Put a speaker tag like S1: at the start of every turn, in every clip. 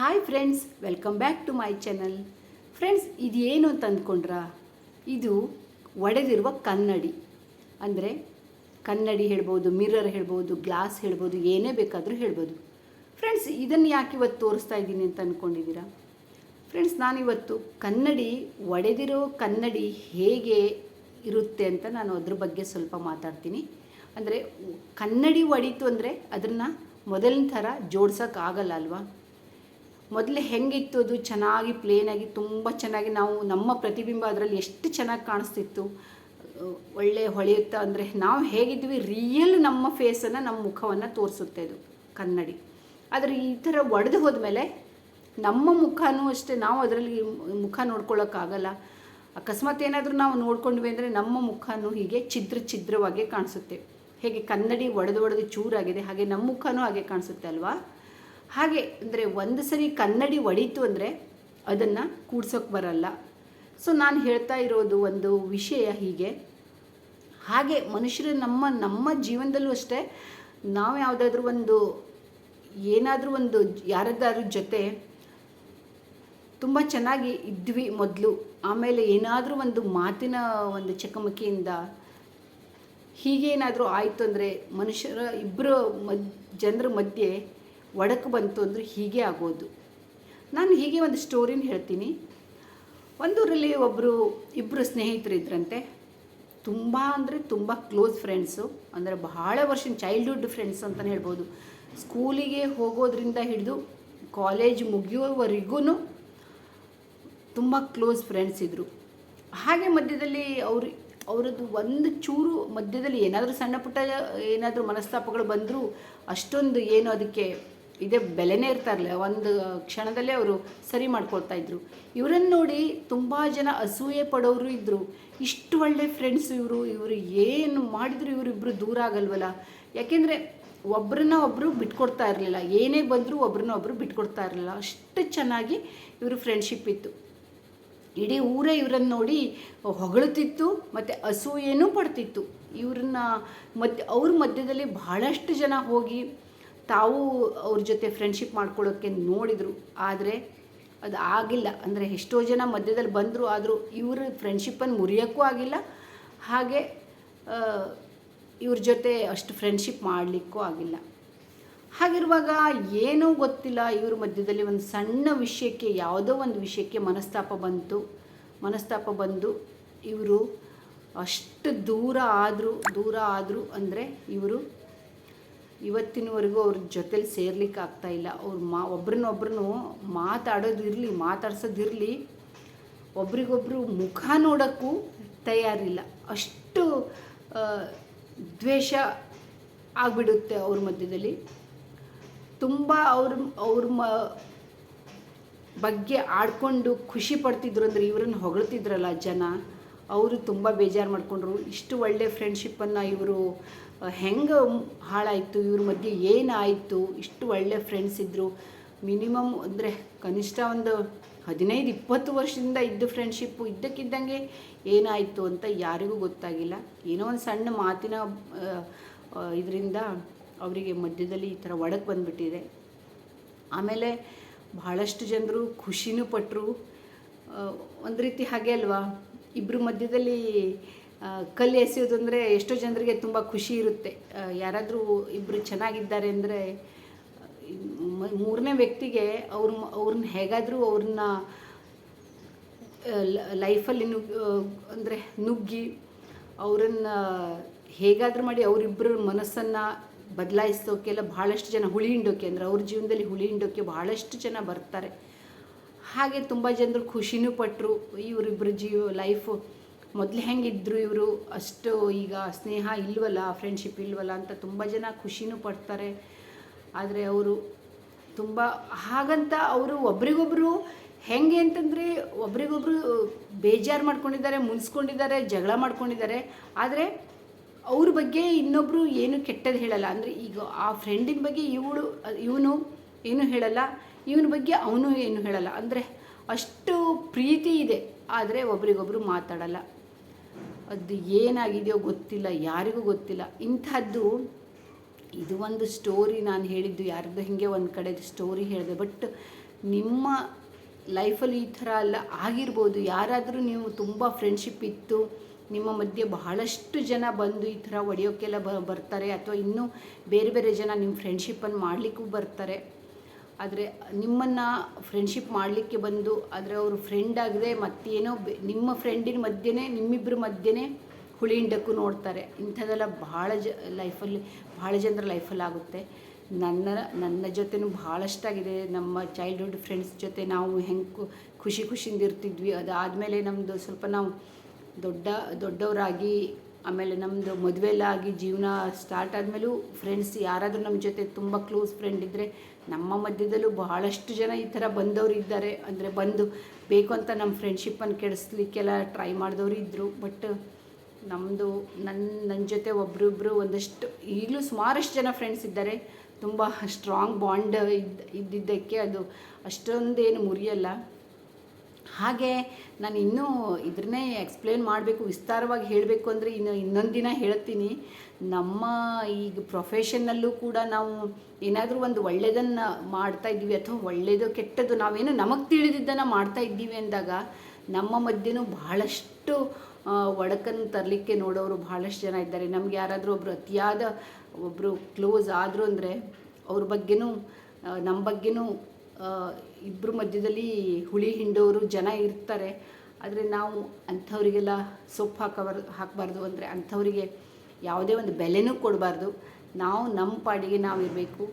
S1: Hi friends welcome back to my channel friends ಇದು ಏನು ಅಂತ ಅಂದ್ಕೊಂಡ್ರಾ? ಇದು ಒಡೆದಿರುವ ಕನ್ನಡಿ. ಅಂದರೆ ಕನ್ನಡಿ ಹೇಳ್ಬೋದು ಮಿರರ್ ಹೇಳ್ಬೋದು ಗ್ಲಾಸ್ ಹೇಳ್ಬೋದು, ಏನೇ ಬೇಕಾದರೂ ಹೇಳ್ಬೋದು. ಫ್ರೆಂಡ್ಸ್ ಇದನ್ನು ಯಾಕೆ ಇವತ್ತು ತೋರಿಸ್ತಾ ಇದ್ದೀನಿ ಅಂತ ಅಂದ್ಕೊಂಡಿದ್ದೀರಾ? ಫ್ರೆಂಡ್ಸ್ ನಾನಿವತ್ತು ಕನ್ನಡಿ, ಒಡೆದಿರೋ ಕನ್ನಡಿ ಹೇಗೆ ಇರುತ್ತೆ ಅಂತ ನಾನು ಅದ್ರ ಬಗ್ಗೆ ಸ್ವಲ್ಪ ಮಾತಾಡ್ತೀನಿ. ಅಂದರೆ ಕನ್ನಡಿ ಒಡೀತು ಅಂದರೆ ಅದನ್ನು ಮೊದಲಿನ ಥರ ಜೋಡ್ಸೋಕ್ಕಾಗಲ್ಲ ಅಲ್ವಾ? ಮೊದಲು ಹೆಂಗಿತ್ತು ಅದು? ಚೆನ್ನಾಗಿ ಪ್ಲೇನಾಗಿ ತುಂಬ ಚೆನ್ನಾಗಿ ನಾವು ನಮ್ಮ ಪ್ರತಿಬಿಂಬ ಅದರಲ್ಲಿ ಎಷ್ಟು ಚೆನ್ನಾಗಿ ಕಾಣಿಸ್ತಿತ್ತು. ಒಳ್ಳೆ ಹೊಳೆಯುತ್ತಾ ಅಂದರೆ ನಾವು ಹೇಗಿದ್ವಿ? ರಿಯಲ್ ನಮ್ಮ ಫೇಸನ್ನು ನಮ್ಮ ಮುಖವನ್ನು ತೋರಿಸುತ್ತೆ ಅದು, ಕನ್ನಡಿ. ಆದರೆ ಈ ಥರ ಒಡೆದು ಹೋದ್ಮೇಲೆ ನಮ್ಮ ಮುಖನೂ ಅಷ್ಟೇ, ನಾವು ಅದರಲ್ಲಿ ಮುಖ ನೋಡ್ಕೊಳ್ಳೋಕ್ಕಾಗಲ್ಲ ಅಕಸ್ಮಾತ್ ಏನಾದರೂ ನಾವು ನೋಡ್ಕೊಂಡ್ವಿ ಅಂದರೆ ನಮ್ಮ ಮುಖನೂ ಹೀಗೆ ಛಿದ್ರ ಛಿದ್ರವಾಗಿ ಕಾಣಿಸುತ್ತೆ. ಹೇಗೆ ಕನ್ನಡಿ ಒಡೆದು ಒಡೆದು ಚೂರಾಗಿದೆ, ಹಾಗೆ ನಮ್ಮ ಮುಖನೂ ಹಾಗೆ ಕಾಣಿಸುತ್ತೆ ಅಲ್ವಾ? ಹಾಗೆ ಅಂದರೆ ಒಂದು ಸರಿ ಕನ್ನಡಿ ಒಡೀತು ಅಂದರೆ ಅದನ್ನು ಕೂಡ್ಸೋಕ್ಕೆ ಬರಲ್ಲ. ಸೊ ನಾನು ಹೇಳ್ತಾ ಇರೋದು ಒಂದು ವಿಷಯ ಹೀಗೆ. ಹಾಗೆ ಮನುಷ್ಯರು ನಮ್ಮ ನಮ್ಮ ಜೀವನದಲ್ಲೂ ಅಷ್ಟೇ ನಾವು ಯಾವುದಾದ್ರೂ ಒಂದು, ಏನಾದರೂ ಒಂದು ಯಾರದ್ದಾದ್ರೂ ಜೊತೆ ತುಂಬ ಚೆನ್ನಾಗಿ ಇದ್ವಿ ಮೊದಲು. ಆಮೇಲೆ ಏನಾದರೂ ಒಂದು ಮಾತಿನ ಒಂದು ಚಕಮಕಿಯಿಂದ ಹೀಗೇನಾದರೂ ಆಯಿತು ಅಂದರೆ ಮನುಷ್ಯರ ಇಬ್ಬರು ಮದ್, ಜನರ ಮಧ್ಯೆ ಒಡಕು ಬಂತು ಅಂದರೆ ಹೀಗೆ ಆಗೋದು. ನಾನು ಹೀಗೆ ಒಂದು ಸ್ಟೋರಿನ ಹೇಳ್ತೀನಿ. ಒಂದೂರಲ್ಲಿ ಒಬ್ಬರು ಇಬ್ಬರು ಸ್ನೇಹಿತರಿದ್ರಂತೆ ತುಂಬ ಅಂದರೆ ತುಂಬ ಕ್ಲೋಸ್ ಫ್ರೆಂಡ್ಸು. ಅಂದರೆ ಬಹಳ ವರ್ಷ ಚೈಲ್ಡ್ಹುಡ್ ಫ್ರೆಂಡ್ಸ್ ಅಂತಲೇ ಹೇಳ್ಬೋದು. ಸ್ಕೂಲಿಗೆ ಹೋಗೋದ್ರಿಂದ ಹಿಡಿದು ಕಾಲೇಜ್ ಮುಗಿಯೋವರೆಗೂ ತುಂಬ ಕ್ಲೋಸ್ ಫ್ರೆಂಡ್ಸ್ ಇದ್ದರು ಹಾಗೆ ಮಧ್ಯದಲ್ಲಿ ಅವರು, ಅವರದ್ದು ಒಂದು ಚೂರು ಮಧ್ಯದಲ್ಲಿ ಏನಾದರೂ ಸಣ್ಣ ಪುಟ್ಟ ಏನಾದರೂ ಮನಸ್ತಾಪಗಳು ಬಂದರೂ ಅಷ್ಟೊಂದು ಏನು ಅದಕ್ಕೆ ಇದೇ ಬೆಲೆನೇ ಇರ್ತಾ ಇರಲಿಲ್ಲ ಒಂದು ಕ್ಷಣದಲ್ಲೇ ಅವರು ಸರಿ ಮಾಡ್ಕೊಳ್ತಾ ಇದ್ರು. ಇವರನ್ನು ನೋಡಿ ತುಂಬ ಜನ ಅಸೂಯೆ ಪಡೋರು ಇದ್ದರು ಇಷ್ಟು ಒಳ್ಳೆ ಫ್ರೆಂಡ್ಸ್ ಇವರು ಇವರು ಏನು ಮಾಡಿದ್ರು ಇವರಿಬ್ಬರು ದೂರ ಆಗಲ್ವಲ್ಲ? ಯಾಕೆಂದರೆ ಒಬ್ಬರನ್ನ ಒಬ್ಬರು ಬಿಟ್ಕೊಡ್ತಾ ಇರಲಿಲ್ಲ. ಏನೇ ಬಂದರೂ ಒಬ್ಬರನ್ನ ಒಬ್ಬರು ಬಿಟ್ಕೊಡ್ತಾ ಇರಲಿಲ್ಲ. ಅಷ್ಟು ಚೆನ್ನಾಗಿ ಇವರು ಫ್ರೆಂಡ್ಶಿಪ್ ಇತ್ತು. ಇಡೀ ಊರೇ ಇವರನ್ನು ನೋಡಿ ಹೊಗಳುತ್ತಿತ್ತು, ಮತ್ತು ಅಸೂಯೆನೂ ಪಡ್ತಿತ್ತು. ಇವ್ರನ್ನ ಮಧ್ಯ ಅವ್ರ ಮಧ್ಯದಲ್ಲಿ ಬಹಳಷ್ಟು ಜನ ಹೋಗಿ ತಾವು ಅವ್ರ ಜೊತೆ ಫ್ರೆಂಡ್ಶಿಪ್ ಮಾಡ್ಕೊಳ್ಳೋಕ್ಕೆ ನೋಡಿದರು, ಆದರೆ ಅದು ಆಗಿಲ್ಲ. ಅಂದರೆ ಎಷ್ಟೋ ಜನ ಮಧ್ಯದಲ್ಲಿ ಬಂದರು, ಆದರೂ ಇವರು ಫ್ರೆಂಡ್ಶಿಪ್ಪನ್ನು ಮುರಿಯೋಕ್ಕೂ ಆಗಿಲ್ಲ. ಹಾಗೆ ಇವ್ರ ಜೊತೆ ಅಷ್ಟು ಫ್ರೆಂಡ್ಶಿಪ್ ಮಾಡಲಿಕ್ಕೂ ಆಗಿಲ್ಲ. ಹಾಗಿರುವಾಗ ಏನೂ ಗೊತ್ತಿಲ್ಲ, ಇವ್ರ ಮಧ್ಯದಲ್ಲಿ ಒಂದು ಸಣ್ಣ ವಿಷಯಕ್ಕೆ, ಯಾವುದೋ ಒಂದು ವಿಷಯಕ್ಕೆ ಮನಸ್ತಾಪ ಬಂತು. ಮನಸ್ತಾಪ ಬಂದು ಇವರು ಅಷ್ಟು ದೂರ ಆದರೂ ದೂರ ಆದರೂ ಅಂದರೆ ಇವರು ಇವತ್ತಿನವರೆಗೂ ಅವ್ರ ಜೊತೆಲಿ ಸೇರ್ಲಿಕ್ಕೆ ಆಗ್ತಾಯಿಲ್ಲ ಅವ್ರು ಮಾ ಒಬ್ರನ್ನೊಬ್ರು ಮಾತಾಡೋದು ಇರಲಿ ಮಾತಾಡ್ಸೋದಿರಲಿ ಒಬ್ರಿಗೊಬ್ರು ಮುಖ ನೋಡೋಕ್ಕೂ ತಯಾರಿಲ್ಲ. ಅಷ್ಟು ದ್ವೇಷ ಆಗಿಬಿಡುತ್ತೆ ಅವ್ರ ಮಧ್ಯದಲ್ಲಿ. ತುಂಬ ಅವ್ರ ಅವ್ರ ಮ, ಬಗ್ಗೆ ಆಡಿಕೊಂಡು ಖುಷಿ ಪಡ್ತಿದ್ರು ಅಂದರೆ ಇವ್ರನ್ನ ಹೊಗಳ್ತಿದ್ರಲ್ಲ ಜನ. ಅವರು ತುಂಬ ಬೇಜಾರು ಮಾಡಿಕೊಂಡ್ರು. ಇಷ್ಟು ಒಳ್ಳೆ ಫ್ರೆಂಡ್ಶಿಪ್ಪನ್ನು ಇವರು ಹೆಂಗೆ ಹಾಳಾಯಿತು, ಇವ್ರ ಮಧ್ಯೆ ಏನಾಯಿತು ಇಷ್ಟು ಒಳ್ಳೆ ಫ್ರೆಂಡ್ಸ್ ಇದ್ದರು ಮಿನಿಮಮ್ ಅಂದರೆ ಕನಿಷ್ಠ ಒಂದು ಹದಿನೈದು, ಇಪ್ಪತ್ತು ವರ್ಷದಿಂದ ಇದ್ದ ಫ್ರೆಂಡ್ಶಿಪ್ಪು ಇದ್ದಕ್ಕಿದ್ದಂಗೆ ಏನಾಯಿತು ಅಂತ ಯಾರಿಗೂ ಗೊತ್ತಾಗಿಲ್ಲ. ಏನೋ ಒಂದು ಸಣ್ಣ ಮಾತಿನ ಇದರಿಂದ ಅವರಿಗೆ ಮಧ್ಯದಲ್ಲಿ ಈ ಥರ ಒಡಕ್ಕೆ ಬಂದುಬಿಟ್ಟಿದೆ. ಆಮೇಲೆ ಬಹಳಷ್ಟು ಜನರು ಖುಷಿನೂ ಪಟ್ಟರು ಒಂದು ರೀತಿ ಹಾಗೆ ಅಲ್ವಾ? ಇಬ್ಬರ ಮಧ್ಯದಲ್ಲಿ ಕಲ್ಲು ಎಸೆಯೋದು ಅಂದರೆ ಎಷ್ಟೋ ಜನರಿಗೆ ತುಂಬ ಖುಷಿ ಇರುತ್ತೆ. ಯಾರಾದರೂ ಇಬ್ಬರು ಚೆನ್ನಾಗಿದ್ದಾರೆ ಅಂದರೆ ಮೂರನೇ ವ್ಯಕ್ತಿಗೆ ಅವ್ರ ಅವ್ರನ್ನ ಹೇಗಾದರೂ ಅವ್ರನ್ನ ಲೈಫಲ್ಲಿ ನುಗ್ ಅಂದರೆ ನುಗ್ಗಿ ಅವರನ್ನು ಹೇಗಾದರೂ ಮಾಡಿ ಅವರಿಬ್ಬರ ಮನಸ್ಸನ್ನು ಬದಲಾಯಿಸೋಕೆಲ್ಲ ಭಾಳಷ್ಟು ಜನ ಹುಳಿ ಹಿಂಡೋಕೆ ಅಂದರೆ ಅವ್ರ ಜೀವನದಲ್ಲಿ ಹುಳಿ ಹಿಂಡೋಕೆ ಭಾಳಷ್ಟು ಜನ ಬರ್ತಾರೆ. ಹಾಗೆ ತುಂಬ ಜನರು ಖುಷಿನೂ ಪಟ್ಟರು ಇವರಿಬ್ಬರ ಜೀವ ಲೈಫು ಮೊದಲು ಹೆಂಗಿದ್ರು ಇವರು? ಅಷ್ಟು ಈಗ ಸ್ನೇಹ ಇಲ್ವಲ್ಲ ಫ್ರೆಂಡ್ಶಿಪ್ ಇಲ್ವಲ್ಲ ಅಂತ ತುಂಬ ಜನ ಖುಷಿನೂ ಪಡ್ತಾರೆ. ಆದರೆ ಅವರು ತುಂಬ ಹಾಗಂತ ಅವರು ಒಬ್ರಿಗೊಬ್ರು ಹೆಂಗೆ ಅಂತಂದರೆ ಒಬ್ರಿಗೊಬ್ರು ಬೇಜಾರು ಮಾಡ್ಕೊಂಡಿದ್ದಾರೆ, ಮುನ್ಸ್ಕೊಂಡಿದ್ದಾರೆ, ಜಗಳ ಮಾಡ್ಕೊಂಡಿದ್ದಾರೆ. ಆದರೆ ಅವ್ರ ಬಗ್ಗೆ ಇನ್ನೊಬ್ಬರು ಏನು ಕೆಟ್ಟದ್ದು ಹೇಳಲ್ಲ. ಅಂದರೆ ಈಗ ಆ ಫ್ರೆಂಡಿನ ಬಗ್ಗೆ ಇವಳು, ಇವನು ಏನು ಹೇಳಲ್ಲ. ಇವನ ಬಗ್ಗೆ ಅವನು ಏನು ಹೇಳಲ್ಲ. ಅಂದರೆ ಅಷ್ಟು ಪ್ರೀತಿ ಇದೆ. ಆದರೆ ಒಬ್ರಿಗೊಬ್ರು ಮಾತಾಡಲ್ಲ. ಅದು ಏನಾಗಿದೆಯೋ ಗೊತ್ತಿಲ್ಲ, ಯಾರಿಗೂ ಗೊತ್ತಿಲ್ಲ. ಇಂಥದ್ದು ಇದು ಒಂದು ಸ್ಟೋರಿ ನಾನು ಹೇಳಿದ್ದು, ಯಾರ್ದು ಹಿಂಗೆ ಒಂದು ಕಡೆ ಸ್ಟೋರಿ ಹೇಳಿದೆ. ಬಟ್ ನಿಮ್ಮ ಲೈಫಲ್ಲಿ ಈ ಥರ ಅಲ್ಲ ಆಗಿರ್ಬೋದು. ಯಾರಾದರೂ ನೀವು ತುಂಬ ಫ್ರೆಂಡ್ಶಿಪ್ ಇತ್ತು, ನಿಮ್ಮ ಮಧ್ಯೆ ಬಹಳಷ್ಟು ಜನ ಬಂದು ಈ ಥರ ಒಡೆಯೋಕ್ಕೆಲ್ಲ ಬರ್ತಾರೆ. ಅಥವಾ ಇನ್ನೂ ಬೇರೆ ಬೇರೆ ಜನ ನಿಮ್ಮ ಫ್ರೆಂಡ್ಶಿಪ್ಪನ್ನು ಮಾಡಲಿಕ್ಕೂ ಬರ್ತಾರೆ. ಆದರೆ ನಿಮ್ಮನ್ನು ಫ್ರೆಂಡ್ಶಿಪ್ ಮಾಡಲಿಕ್ಕೆ ಬಂದು ಆದರೆ ಅವರು ಫ್ರೆಂಡ್ ಆಗದೆ ಮತ್ತೇನೋ ನಿಮ್ಮ ಫ್ರೆಂಡಿನ ಮಧ್ಯೆನೇ ನಿಮ್ಮಿಬ್ಬರ ಮಧ್ಯೆನೇ ಹುಳಿ ಹಿಂಡಕ್ಕೂ ನೋಡ್ತಾರೆ. ಇಂಥದ್ದೆಲ್ಲ ಭಾಳ ಜ ಲೈಫಲ್ಲಿ ಭಾಳ ಜನರ ಲೈಫಲ್ಲಿ ಆಗುತ್ತೆ. ನನ್ನ ನನ್ನ ಜೊತೆನೂ ಭಾಳಷ್ಟಾಗಿದೆ. ನಮ್ಮ ಚೈಲ್ಡ್ಹುಡ್ ಫ್ರೆಂಡ್ಸ್ ಜೊತೆ ನಾವು ಹೆಂಗೆ ಖುಷಿ ಖುಷಿಯಿಂದ ಇರ್ತಿದ್ವಿ ಅದಾದಮೇಲೆ ನಮ್ಮದು ಸ್ವಲ್ಪ ನಾವು ದೊಡ್ಡ, ದೊಡ್ಡವರಾಗಿ ಆಮೇಲೆ ನಮ್ಮದು ಮದುವೆ ಎಲ್ಲ ಆಗಿ ಜೀವನ ಸ್ಟಾರ್ಟ್ ಆದಮೇಲೂ ಫ್ರೆಂಡ್ಸ್ ಯಾರಾದರೂ ನಮ್ಮ ಜೊತೆ ತುಂಬ ಕ್ಲೋಸ್ ಫ್ರೆಂಡ್ ಇದ್ದರೆ ನಮ್ಮ ಮಧ್ಯದಲ್ಲೂ ಬಹಳಷ್ಟು ಜನ ಈ ಥರ ಬಂದವರು ಇದ್ದಾರೆ. ಅಂದರೆ ಬಂದು ಬೇಕು ಅಂತ ನಮ್ಮ ಫ್ರೆಂಡ್ಶಿಪ್ಪನ್ನು ಕೆಡಿಸ್ಲಿಕ್ಕೆಲ್ಲ ಟ್ರೈ ಮಾಡಿದವರು ಇದ್ದರು ಬಟ್ ನಮ್ಮದು ನನ್ನ ನನ್ನ ಜೊತೆ ಒಬ್ಬರಿಬ್ಬರು ಒಂದಷ್ಟು, ಈಗಲೂ ಸುಮಾರಷ್ಟು ಜನ ಫ್ರೆಂಡ್ಸ್ ಇದ್ದಾರೆ. ತುಂಬ ಸ್ಟ್ರಾಂಗ್ ಬಾಂಡ್ ಇದ್ದ ಇದ್ದಿದ್ದಕ್ಕೆ ಅದು ಅಷ್ಟೊಂದೇನು ಮುರಿಯಲ್ಲ. ಹಾಗೆ ನಾನು ಇನ್ನೂ ಇದನ್ನೇ ಎಕ್ಸ್ಪ್ಲೇನ್ ಮಾಡಬೇಕು, ವಿಸ್ತಾರವಾಗಿ ಹೇಳಬೇಕು ಅಂದರೆ ಇನ್ನು ಇನ್ನೊಂದು ದಿನ ಹೇಳ್ತೀನಿ. ನಮ್ಮ ಈಗ ಪ್ರೊಫೆಷನ್ನಲ್ಲೂ ಕೂಡ ನಾವು ಏನಾದರೂ ಒಂದು ಒಳ್ಳೆಯದನ್ನು ಮಾಡ್ತಾ ಇದ್ದೀವಿ ಅಥವಾ ಒಳ್ಳೆಯದು ಕೆಟ್ಟದ್ದು ನಾವೇನು ನಮಗೆ ತಿಳಿದಿದ್ದನ್ನು ಮಾಡ್ತಾ ಇದ್ದೀವಿ ಅಂದಾಗ ನಮ್ಮ ಮಧ್ಯೆನೂ ಬಹಳಷ್ಟು ಒಡಕನ್ನು ತರಲಿಕ್ಕೆ ನೋಡೋರು ಭಾಳಷ್ಟು ಜನ ಇದ್ದಾರೆ. ನಮ್ಗೆ ಯಾರಾದರೂ ಒಬ್ಬರು ಅತಿಯಾದ ಒಬ್ಬರು ಕ್ಲೋಸ್ ಆದರು ಅಂದರೆ ಅವ್ರ ಬಗ್ಗೆನೂ ನಮ್ಮ ಬಗ್ಗೆನೂ ಇಬ್ಬರ ಮಧ್ಯದಲ್ಲಿ ಹುಳಿ ಹಿಂಡೋರು ಜನ ಇರ್ತಾರೆ. ಆದರೆ ನಾವು ಅಂಥವರಿಗೆಲ್ಲ ಸೊಪ್ಪು ಹಾಕಬಾರ್ದು ಹಾಕಬಾರ್ದು ಅಂದರೆ ಅಂಥವರಿಗೆ ಯಾವುದೇ ಒಂದು ಬೆಲೆನೂ ಕೊಡಬಾರ್ದು. ನಾವು ನಮ್ಮ ಪಾಡಿಗೆ ನಾವು ಇರಬೇಕು.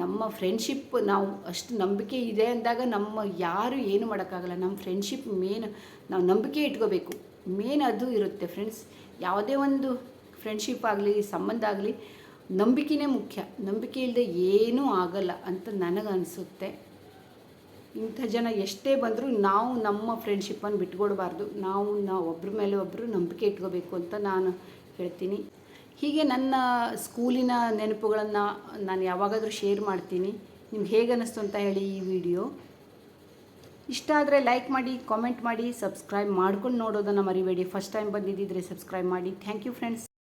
S1: ನಮ್ಮ ಫ್ರೆಂಡ್ಶಿಪ್ ನಾವು ಅಷ್ಟು ನಂಬಿಕೆ ಇದೆ ಅಂದಾಗ ನಮ್ಮ ಯಾರು ಏನು ಮಾಡೋಕ್ಕಾಗಲ್ಲ. ನಮ್ಮ ಫ್ರೆಂಡ್ಶಿಪ್ ಮೇನ್ ನಾವು ನಂಬಿಕೆ ಇಟ್ಕೋಬೇಕು. ಮೇನ್ ಅದು ಇರುತ್ತೆ ಫ್ರೆಂಡ್ಸ್ ಯಾವುದೇ ಒಂದು ಫ್ರೆಂಡ್ಶಿಪ್ ಆಗಲಿ, ಸಂಬಂಧ ಆಗಲಿ ನಂಬಿಕೆನೇ ಮುಖ್ಯ. ನಂಬಿಕೆ ಇಲ್ಲದೆ ಏನೂ ಆಗಲ್ಲ ಅಂತ ನನಗನ್ಸುತ್ತೆ. ಇಂಥ ಜನ ಎಷ್ಟೇ ಬಂದರೂ ನಾವು ನಮ್ಮ ಫ್ರೆಂಡ್ಶಿಪ್ಪನ್ನು ಬಿಟ್ಕೊಡ್ಬಾರ್ದು. ನಾವು ನಾವು ಒಬ್ಬರ ಮೇಲೆ ಒಬ್ಬರು ನಂಬಿಕೆ ಇಟ್ಕೋಬೇಕು ಅಂತ ನಾನು ಹೇಳ್ತೀನಿ. ಹೀಗೆ ನನ್ನ ಸ್ಕೂಲಿನ ನೆನಪುಗಳನ್ನು ನಾನು ಯಾವಾಗಾದರೂ ಶೇರ್ ಮಾಡ್ತೀನಿ. ನಿಮ್ಗೆ ಹೇಗೆ ಅನ್ನಿಸ್ತು ಅಂತ ಹೇಳಿ ಈ ವಿಡಿಯೋ ಇಷ್ಟ ಆದರೆ ಲೈಕ್ ಮಾಡಿ ಕಾಮೆಂಟ್ ಮಾಡಿ ಸಬ್ಸ್ಕ್ರೈಬ್ ಮಾಡ್ಕೊಂಡು ನೋಡೋದನ್ನು ಮರಿಬೇಡಿ. ಫಸ್ಟ್ ಟೈಮ್ ಬಂದಿದ್ದಿದ್ರೆ ಸಬ್ಸ್ಕ್ರೈಬ್ ಮಾಡಿ. Thank you friends